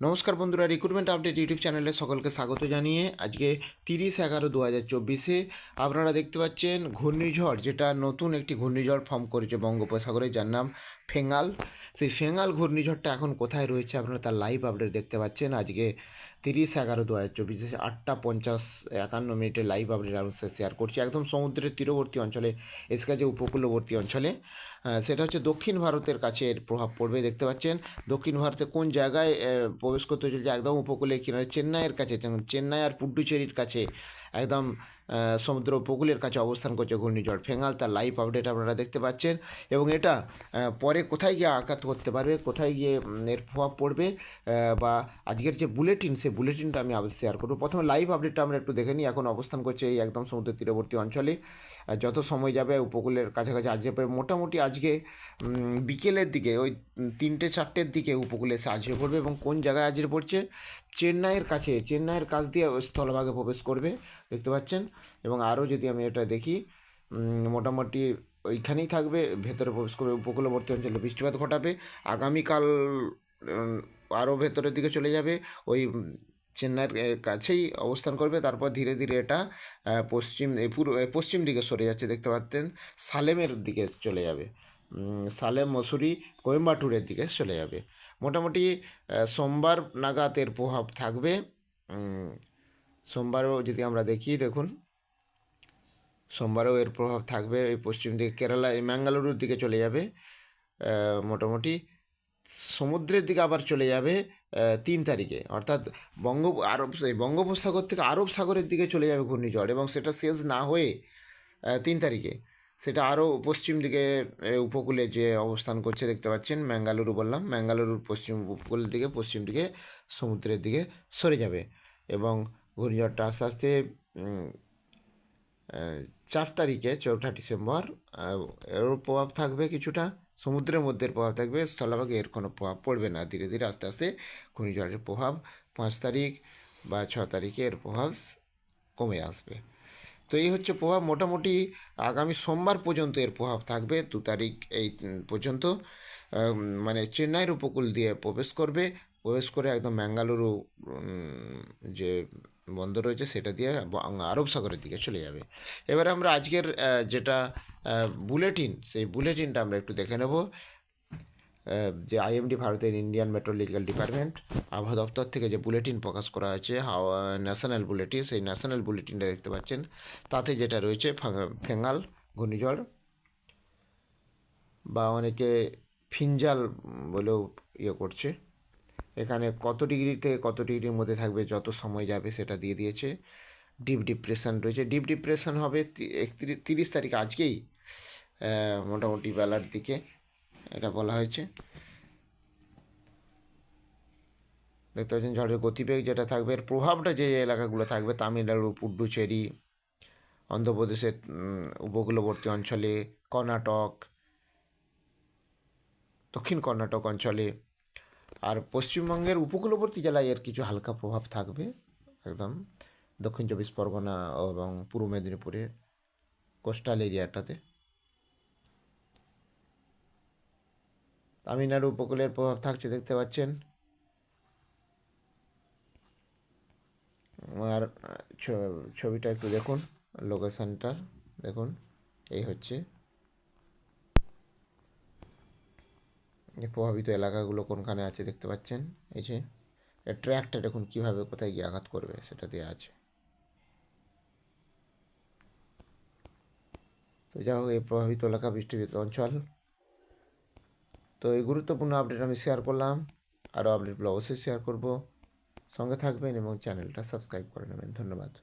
নমস্কার বন্ধুরা recruitment update YouTube চ্যানেলে সকলকে স্বাগত জানিয়ে আজকে তিরিশ এগারো দু হাজার চব্বিশে আপনারা দেখতে পাচ্ছেন ঘূর্ণিঝড়, যেটা নতুন একটি ঘূর্ণিঝড় ফর্ম করেছে বঙ্গোপসাগরে, যার নাম ফেঙ্গাল। সেই ফেঙ্গাল ঘূর্ণিঝড়টা এখন কোথায় রয়েছে আপনারা তার লাইভ আপডেট দেখতে পাচ্ছেন। আজকে তিরিশ এগারো দু হাজার চব্বিশে আটটা পঞ্চাশ একান্ন মিনিটে লাইভ আপডেট সাথে শেয়ার করছি। একদম সমুদ্রের তীরবর্তী অঞ্চলে, এসে যে উপকূলবর্তী অঞ্চলে। সেটা হচ্ছে দক্ষিণ ভারতের কাছে এর প্রভাব পড়বে, দেখতে পাচ্ছেন। দক্ষিণ ভারতে কোন জায়গায় প্রবেশ করতে চলছে একদম উপকূলের কিনারে চেন্নাইয়ের কাছে চেন্নাই আর পুডুচেরির কাছে একদম সমুদ্র উপকূলের কাছে অবস্থান করছে ঘূর্ণিঝড়। ফেঙ্গাল তার লাইভ আপডেট আপনারা দেখতে পাচ্ছেন এবং এটা পরে কোথায় গিয়ে আঘাত করতে পারবে, কোথায় গিয়ে এর প্রভাব পড়বে বা আজকের যে বুলেটিন সেই বুলেটিনটা আমি আবার শেয়ার করব। প্রথমে লাইভ আপডেটটা আমরা একটু দেখে নিই, এখন অবস্থান করছে এই একদম সমুদ্র তীরবর্তী অঞ্চলে। যত সময় যাবে উপকূলের কাছাকাছি আজকে মোটামুটি আজকে বিকেলের দিকে, ওই তিনটে চারটের দিকে উপকূলে এসে আজকে পড়বে এবং কোন জায়গায় আজকে পড়ছে চেন্নাইয়ের কাছে, চেন্নাইয়ের কাছ দিয়ে স্থলভাগে প্রবেশ করবে, দেখতে পাচ্ছেন? এবং আরও যদি আমি এটা দেখি মোটামুটি ওইখানেই থাকবে, ভেতরে প্রবেশ করবে, উপকূলবর্তী অঞ্চলে বৃষ্টিপাত ঘটাবে, আগামীকাল আরও ভেতরের দিকে চলে যাবে, ওই চেন্নাইয়ের কাছেই অবস্থান করবে, তারপর ধীরে ধীরে এটা পশ্চিম এই পুরো পশ্চিম দিকে সরে যাচ্ছে, দেখতে পাচ্ছেন? সালেমের দিকে চলে যাবে। সালেম, মসুরি, কোয়েম্বাটুরের দিকে চলে যাবে। মোটামুটি সোমবার নাগাদ এর প্রভাব থাকবে। সোমবারও যদি আমরা দেখি, দেখুন। সোমবারেও এর প্রভাব থাকবে এই পশ্চিম দিকে। কেরালা, এই ম্যাঙ্গালুরুর দিকে চলে যাবে মোটামুটি। সমুদ্রের দিকে আবার চলে যাবে তিন তারিখে। অর্থাৎ বঙ্গ, আরব বঙ্গোপসাগর থেকে আরব সাগরের দিকে চলে যাবে ঘূর্ণিঝড় এবং সেটা শেষ না হয়ে তিন তারিখে। সেটা আরও পশ্চিম দিকে উপকূলে যে অবস্থান করছে দেখতে পাচ্ছেন, ম্যাঙ্গালুরু বললাম, ম্যাঙ্গালুরুর পশ্চিম উপকূলের দিকে, পশ্চিম দিকে, সমুদ্রের দিকে সরে যাবে এবং ঘূর্ণিঝড়টা আস্তে আস্তে চার তারিখে চৌঠা ডিসেম্বর এর প্রভাব থাকবে কিছুটা, সমুদ্রের মধ্যে প্রভাব থাকবে, স্থলভাগে এর কোনো প্রভাব পড়বে না। ধীরে ধীরে আস্তে আস্তে ঘূর্ণিঝড়ের প্রভাব পাঁচ তারিখ বা ছ তারিখে এর প্রভাব কমে আসবে। তো এই হচ্ছে প্রভাব। মোটামুটি আগামী সোমবার পর্যন্ত এর প্রভাব থাকবে, দু তারিখ এই পর্যন্ত। মানে চেন্নাইয়ের উপকূল দিয়ে প্রবেশ করবে। প্রবেশ করে একদম ম্যাঙ্গালুরু যে বন্দর রয়েছে সেটা দিয়ে আরব সাগরের দিকে চলে যাবে। এবারে আমরা আজকের যেটা বুলেটিন, সেই বুলেটিনটা আমরা একটু দেখে নেব। যে আইএমডি ভারতের ইন্ডিয়ান মেট্রোলজিক্যাল ডিপার্টমেন্ট আবহাওয়া দপ্তর থেকে যে বুলেটিন প্রকাশ করা হয়েছে, হাওয়া ন্যাশনাল বুলেটিন সেই ন্যাশনাল বুলেটিনটা দেখতে পাচ্ছেন। তাতে যেটা রয়েছে ফেঙ্গাল, ঘূর্ণিঝড় বা অনেকে ফিনজাল বলেও ইয়ে করছে। এখানে কত ডিগ্রি থেকে কত ডিগ্রির মধ্যে থাকবে, যত সময় যাবে সেটা দিয়ে দিয়েছে। ডিপ ডিপ্রেশন রয়েছে। ডিপ ডিপ্রেশন হবে একত্রিশ, তিরিশ তারিখ আজকেই মোটামুটি বেলার দিকে। এটা বলা হয়েছে। দেখতে পাচ্ছেন ঝড়ের গতিবেগ যেটা থাকবে, এর প্রভাবটা যে এলাকাগুলো থাকবে, তামিলনাড়ু, পুডুচেরি, অন্ধ্রপ্রদেশের উপকূলবর্তী অঞ্চলে, কর্ণাটক, দক্ষিণ কর্ণাটক অঞ্চলে, আর পশ্চিমবঙ্গের উপকূলবর্তী জেলায় এর কিছু হালকা প্রভাব থাকবে, একদম। দক্ষিণ চব্বিশ পরগনা এবং পূর্ব মেদিনীপুরের কোস্টাল এরিয়াটাতে তামিলনাড়ু উপকূলের প্রভাব থাকছে, দেখতে পাচ্ছেন। আর ছবিটা একটু দেখুন, লোকেশনটার, দেখুন, এই হচ্ছে। প্রভাবিত এলাকাগুলো কোনখানে আছে দেখতে পাচ্ছেন, এই যে ট্র্যাকটা দেখুন কীভাবে কোথায় গিয়ে আঘাত করবে, সেটা দেওয়া আছে। তো যা হোক, এই প্রভাবিত এলাকা বৃষ্টিবিত অঞ্চল। তো এই গুরুত্বপূর্ণ আপডেট আমি শেয়ার করলাম। আরও আপডেটগুলো অবশ্যই শেয়ার করব। সঙ্গে থাকবেন এবং চ্যানেলটা সাবস্ক্রাইব করে নেবেন। ধন্যবাদ।